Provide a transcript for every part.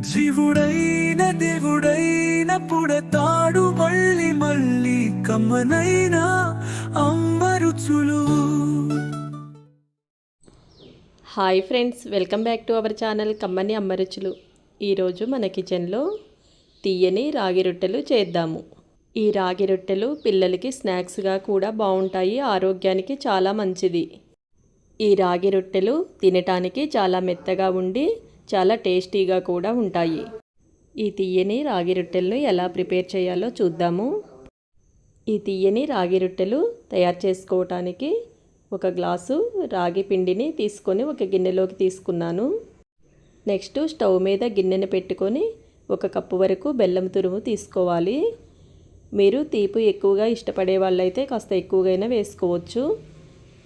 జీవుడైన దేవుడైన పుడతాడు మళ్ళీ మళ్ళీ కమ్మనైన అమ్మరుచులు. Hi friends welcome back to our channel కమ్మని అమ్మరుచులు. ఈరోజు మన కిచెన్లో తీయని రాగి రొట్టెలు చేద్దాము. ఈ రాగి రొట్టెలు పిల్లలకి స్నాక్స్గా కూడా బాగుంటాయి ఆరోగ్యానికి చాలా మంచిది. ఈ రాగి రొట్టెలు తినటానికి చాలా మెత్తగా ఉండి చాలా టేస్టీగా కూడా ఉంటాయి. ఈ తీయని రాగి రొట్టెలను ఎలా ప్రిపేర్ చేయాలో చూద్దాము. ఈ తీయని రాగి రొట్టెలు తయారు చేసుకోవటానికి ఒక గ్లాసు రాగి పిండిని తీసుకొని ఒక గిన్నెలోకి తీసుకున్నాను. నెక్స్ట్ స్టవ్ మీద గిన్నెను పెట్టుకొని ఒక కప్పు వరకు బెల్లం తురుము తీసుకోవాలి. మీరు తీపి ఎక్కువగా ఇష్టపడే వాళ్ళైతే కాస్త ఎక్కువగా వేసుకోవచ్చు.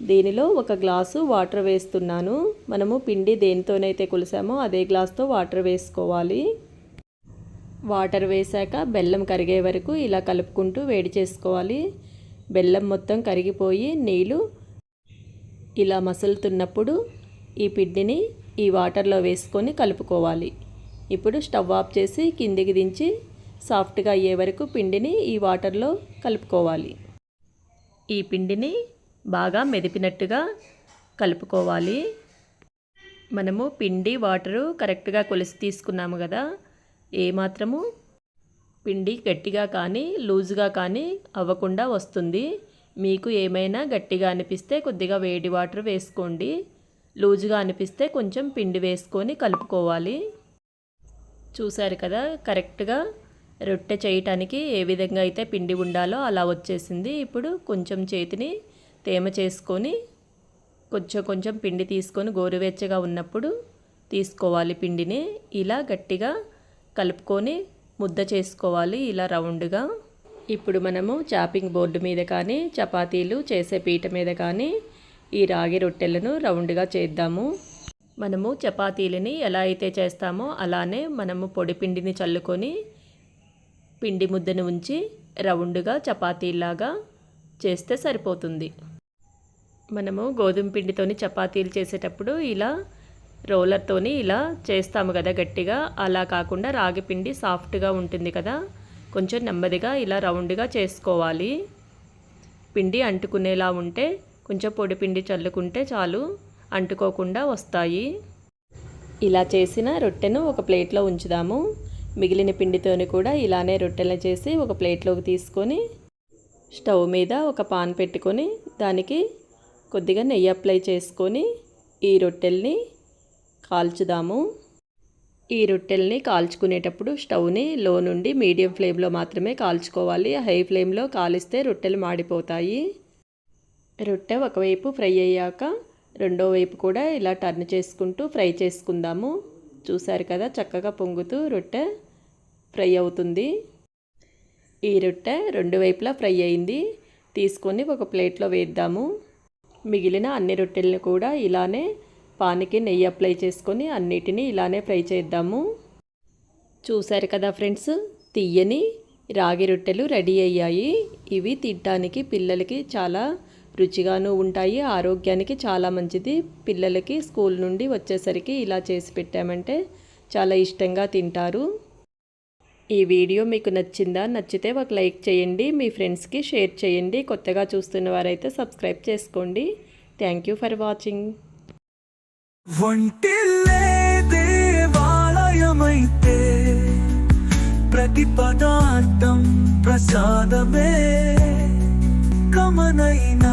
దీనిలో ఒక గ్లాసు వాటర్ వేస్తున్నాను. మనము పిండి దేనితోనైతే కొలిసామో అదే గ్లాస్తో వాటర్ వేసుకోవాలి. వాటర్ వేశాక బెల్లం కరిగే వరకు ఇలా కలుపుకుంటూ వేడి చేసుకోవాలి. బెల్లం మొత్తం కరిగిపోయి నీళ్ళు ఇలా మసులుతున్నప్పుడు ఈ పిండిని ఈ వాటర్లో వేసుకొని కలుపుకోవాలి. ఇప్పుడు స్టవ్ ఆఫ్ చేసి కిందికి దించి సాఫ్ట్గా అయ్యే వరకు పిండిని ఈ వాటర్లో కలుపుకోవాలి. ఈ పిండిని బాగా మెదిపినట్టుగా కలుపుకోవాలి. మనము పిండి వాటరు కరెక్ట్గా కొలిసి తీసుకున్నాము కదా. ఏమాత్రము పిండి గట్టిగా కానీ లూజుగా కానీ అవ్వకుండా వస్తుంది. మీకు ఏమైనా గట్టిగా అనిపిస్తే కొద్దిగా వేడి వాటర్ వేసుకోండి. లూజుగా అనిపిస్తే కొంచెం పిండి వేసుకొని కలుపుకోవాలి. చూశారు కదా కరెక్ట్గా రొట్టె చేయటానికి ఏ విధంగా అయితే పిండి ఉండాలో అలా వచ్చేసింది. ఇప్పుడు కొంచెం చేతిని తేమ చేసుకొని కొంచెం కొంచెం పిండి తీసుకొని గోరువెచ్చగా ఉన్నప్పుడు తీసుకోవాలి పిండిని. ఇలా గట్టిగా కలుపుకొని ముద్ద చేసుకోవాలి ఇలా రౌండ్గా. ఇప్పుడు మనము చాపింగ్ బోర్డు మీద కానీ చపాతీలు చేసే పీట మీద కానీ ఈ రాగి రొట్టెలను రౌండ్గా చేద్దాము. మనము చపాతీలని ఎలా అయితే చేస్తామో అలానే మనము పొడి పిండిని చల్లుకొని పిండి ముద్దను ఉంచి రౌండ్గా చపాతీలాగా చేస్తే సరిపోతుంది. మనము గోధుమ పిండితోని చపాతీలు చేసేటప్పుడు ఇలా రోలర్తోని ఇలా చేస్తాము కదా గట్టిగా. అలా కాకుండా రాగి పిండి సాఫ్ట్గా ఉంటుంది కదా. కొంచెం నెమ్మదిగా ఇలా రౌండ్గా చేసుకోవాలి. పిండి అంటుకునేలా ఉంటే కొంచెం పొడి పిండి చల్లుకుంటే చాలు అంటుకోకుండా వస్తాయి. ఇలా చేసిన రొట్టెను ఒక ప్లేట్లో ఉంచుదాము. మిగిలిన పిండితోని కూడా ఇలానే రొట్టెలు చేసి ఒక ప్లేట్లోకి తీసుకొని స్టవ్ మీద ఒక పాన్ పెట్టుకొని దానికి కొద్దిగా నెయ్యి అప్లై చేసుకొని ఈ రొట్టెల్ని కాల్చుదాము. ఈ రొట్టెల్ని కాల్చుకునేటప్పుడు స్టవ్ని లో నుండి మీడియం ఫ్లేమ్లో మాత్రమే కాల్చుకోవాలి. హై ఫ్లేమ్లో కాలిస్తే రొట్టెలు మాడిపోతాయి. రొట్టె ఒకవైపు ఫ్రై అయ్యాక రెండో వైపు కూడా ఇలా టర్న్ చేసుకుంటూ ఫ్రై చేసుకుందాము. చూసారు కదా చక్కగా పొంగుతూ రొట్టె ఫ్రై అవుతుంది. ఈ రొట్టె రెండు వైపులా ఫ్రై అయింది. తీసుకొని ఒక ప్లేట్లో వేద్దాము. మిగిలిన అన్ని రొట్టెలను కూడా ఇలానే పానికి నెయ్యి అప్లై చేసుకొని అన్నిటినీ ఇలానే ఫ్రై చేద్దాము. చూశారు కదా ఫ్రెండ్స్ తీయని రాగి రొట్టెలు రెడీ అయ్యాయి. ఇవి తినడానికి పిల్లలకి చాలా రుచిగాను ఉంటాయి ఆరోగ్యానికి చాలా మంచిది. పిల్లలకి స్కూల్ నుండి వచ్చేసరికి ఇలా చేసి పెట్టామంటే చాలా ఇష్టంగా తింటారు. ఈ వీడియో మీకు నచ్చిందా నచ్చితే ఒక లైక్ చేయండి మీ ఫ్రెండ్స్కి షేర్ చేయండి కొత్తగా చూస్తున్న వారైతే సబ్స్క్రైబ్ చేసుకోండి. Thank you for watching. దేవాలయమైతే ప్రతి పదార్థం ప్రసాదమే. కమనైన